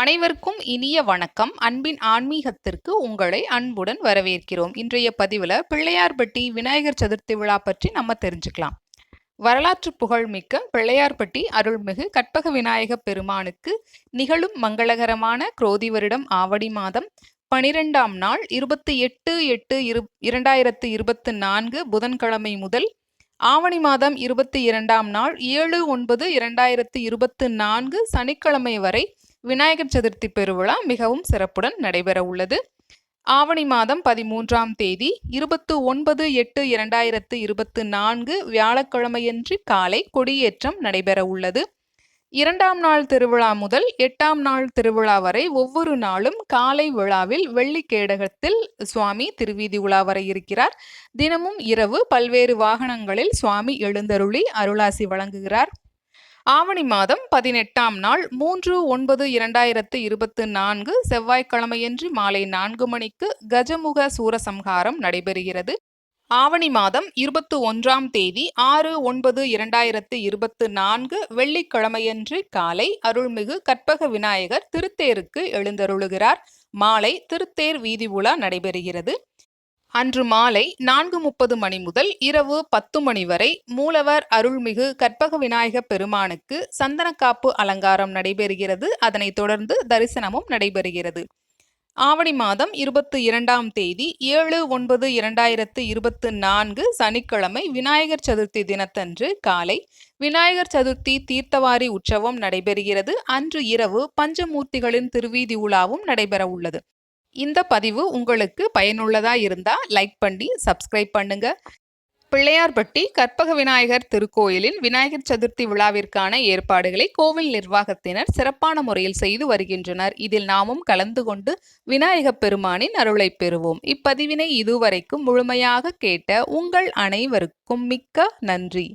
அனைவருக்கும் இனிய வணக்கம். அன்பின் ஆன்மீகத்திற்கு உங்களை அன்புடன் வரவேற்கிறோம். இன்றைய பதிவில் பிள்ளையார்பட்டி விநாயகர் சதுர்த்தி விழா பற்றி நம்ம தெரிஞ்சுக்கலாம். வரலாற்று புகழ்மிக்க பிள்ளையார்பட்டி அருள்மிகு கற்பக விநாயக பெருமானுக்கு நிகழும் மங்களகரமான குரோதி வருடம் ஆவடி மாதம் பனிரெண்டாம் நாள் இருபத்தி எட்டு எட்டு இரு இரண்டாயிரத்து இருபத்தி நான்கு புதன்கிழமை முதல் ஆவணி மாதம் இருபத்தி இரண்டாம் நாள் ஏழு ஒன்பது இரண்டாயிரத்து இருபத்து நான்கு சனிக்கிழமை வரை விநாயகர் சதுர்த்தி பெருவிழா மிகவும் சிறப்புடன் நடைபெற உள்ளது. ஆவணி மாதம் பதிமூன்றாம் தேதி இருபத்து ஒன்பது எட்டு இரண்டாயிரத்து இருபத்து நான்கு வியாழக்கிழமையன்று காலை கொடியேற்றம் நடைபெற உள்ளது. இரண்டாம் நாள் திருவிழா முதல் எட்டாம் நாள் திருவிழா வரை ஒவ்வொரு நாளும் காலை விழாவில் வெள்ளி கேடகத்தில் சுவாமி திருவீதி உலா வர இருக்கிறார். தினமும் இரவு பல்வேறு வாகனங்களில் சுவாமி எழுந்தருளி அருளாசி வழங்குகிறார். ஆவணி மாதம் பதினெட்டாம் நாள் மூன்று ஒன்பது இரண்டாயிரத்து இருபத்து நான்கு செவ்வாய்க்கிழமையன்று மாலை நான்கு மணிக்கு கஜமுக சூரசம்ஹாரம் நடைபெறுகிறது. ஆவணி மாதம் இருபத்து ஒன்றாம் தேதி ஆறு ஒன்பது இரண்டாயிரத்து இருபத்து நான்கு வெள்ளிக்கிழமையன்று காலை அருள்மிகு கற்பக விநாயகர் திருத்தேருக்கு எழுந்தருளுகிறார். மாலை திருத்தேர் வீதி உலா நடைபெறுகிறது. அன்று மாலை நான்கு முப்பது மணி முதல் இரவு பத்து மணி வரை மூலவர் அருள்மிகு கற்பக விநாயக பெருமானுக்கு சந்தனக்காப்பு அலங்காரம் நடைபெறுகிறது. அதனைத் தொடர்ந்து தரிசனமும் நடைபெறுகிறது. ஆவணி மாதம் இருபத்தி இரண்டாம் தேதி ஏழு ஒன்பது இரண்டாயிரத்து இருபத்து நான்கு சனிக்கிழமை விநாயகர் சதுர்த்தி தினத்தன்று காலை விநாயகர் சதுர்த்தி தீர்த்தவாரி உற்சவம் நடைபெறுகிறது. அன்று இரவு பஞ்சமூர்த்திகளின் திருவீதி உலாவும் நடைபெற உள்ளது இந்த பதிவு உங்களுக்கு பயனுள்ளதா இருந்தா லைக் பண்ணி சப்ஸ்கிரைப் பண்ணுங்க. பிள்ளையார்பட்டி கற்பக விநாயகர் திருக்கோயிலில் விநாயகர் சதுர்த்தி விழாவிற்கான ஏற்பாடுகளை கோவில் நிர்வாகத்தினர் சிறப்பான முறையில் செய்து வருகின்றனர். இதில் நாமும் கலந்து கொண்டு விநாயகப் பெருமானின் அருளை பெறுவோம். இப்பதிவினை இதுவரைக்கும் முழுமையாக கேட்ட உங்கள் அனைவருக்கும் மிக்க நன்றி.